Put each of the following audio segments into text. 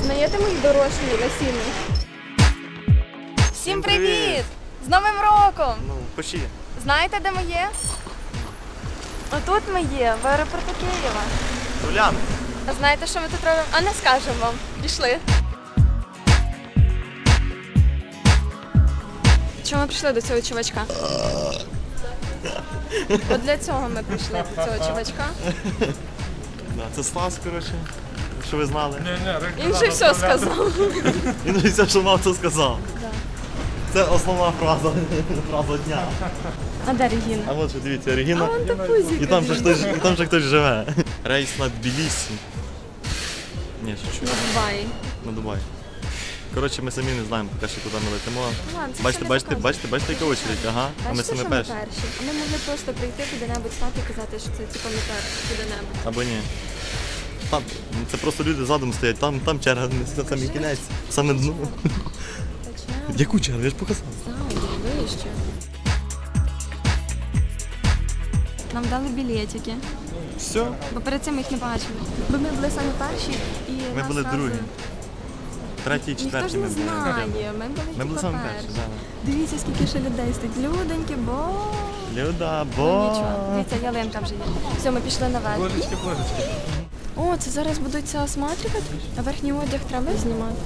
Пізнаєте мої дорожні лосіни? Всім привіт! привіт! З Новим роком! Ну, почти. Знаєте, де ми є? Отут ми є, в аеропорту Києва. Улян, А знаєте, що ми тут робимо? А не скажемо вам. Пішли. Чому ми прийшли до цього чувачка? От для цього ми прийшли до цього чувачка. да, це Слас, коротше, що ви знали. Він вже все сказав. Він все, що мав, це сказав. Це основна фраза, фраза дня. А де Регіна? А от же дивіться, Регіна. Вон та пузіка. І там же хтось, і там же хтось живе. Рейс на Тбілісі. Ні, що На Дубаї. на Дубай. Коротше, ми самі не знаємо поки що, куди ми летимо. Ладно, це Бачите, не бачите, показує. бачите, бачите, яка очередь, ага. А ми Бачите, що перші. ми перші. А ми могли просто прийти куди-небудь стати і казати, що це типу ми перші куди-небудь. Або ні. Там, це просто люди задом стоять, там, там черга на самий кінець, саме дно. Яку чергу? Я ж показав. Вище. Нам дали білетики, Все. бо перед цим їх не бачили. Бо ми були самі перші і Ми нас були зразу- другі. Третій, Ніхто четвертій ми були. знає. Ми були Ми були самі перші, перші. да. Дивіться, скільки ще людей стоїть. Людоньки, бо Люда, Ну, бо. нічого. Дивіться, ялинка вже є. Все, ми пішли наверх. Божечки, божечки. О, це зараз будуть це осматрювати, а верхній одяг треба знімати.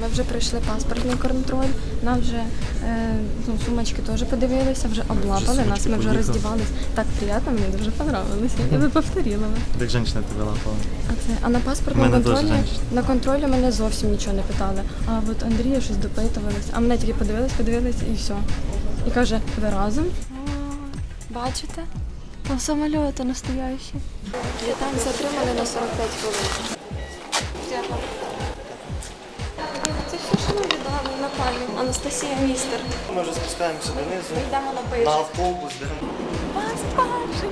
Ми вже пройшли паспортний контроль, нам вже е, ну, сумочки теж подивилися, вже облапали нас, ми вже поїхали. роздівались. Так приємно, мені дуже понравилося. Я би повторила. Як жінка тебе лапала. А це а на паспортному Мене теж контролі на контролі мене зовсім нічого не питали. А от Андрія щось допитувалися. А мене тільки подивились, подивились і все. І каже, ви разом? Бачите? Там самоліти настоящі. Там затримали на 45 хвилин. Це все, що ми віддали на пам'ять. Анастасія містер. Ми вже спускаємося донизу. Ми йдемо на На пишу. автобус, де 21.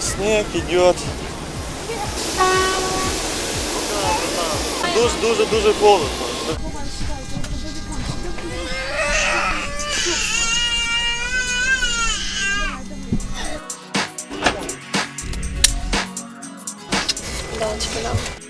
Снег идет. Дуже, дуже, дуже холодно. Дальше, да.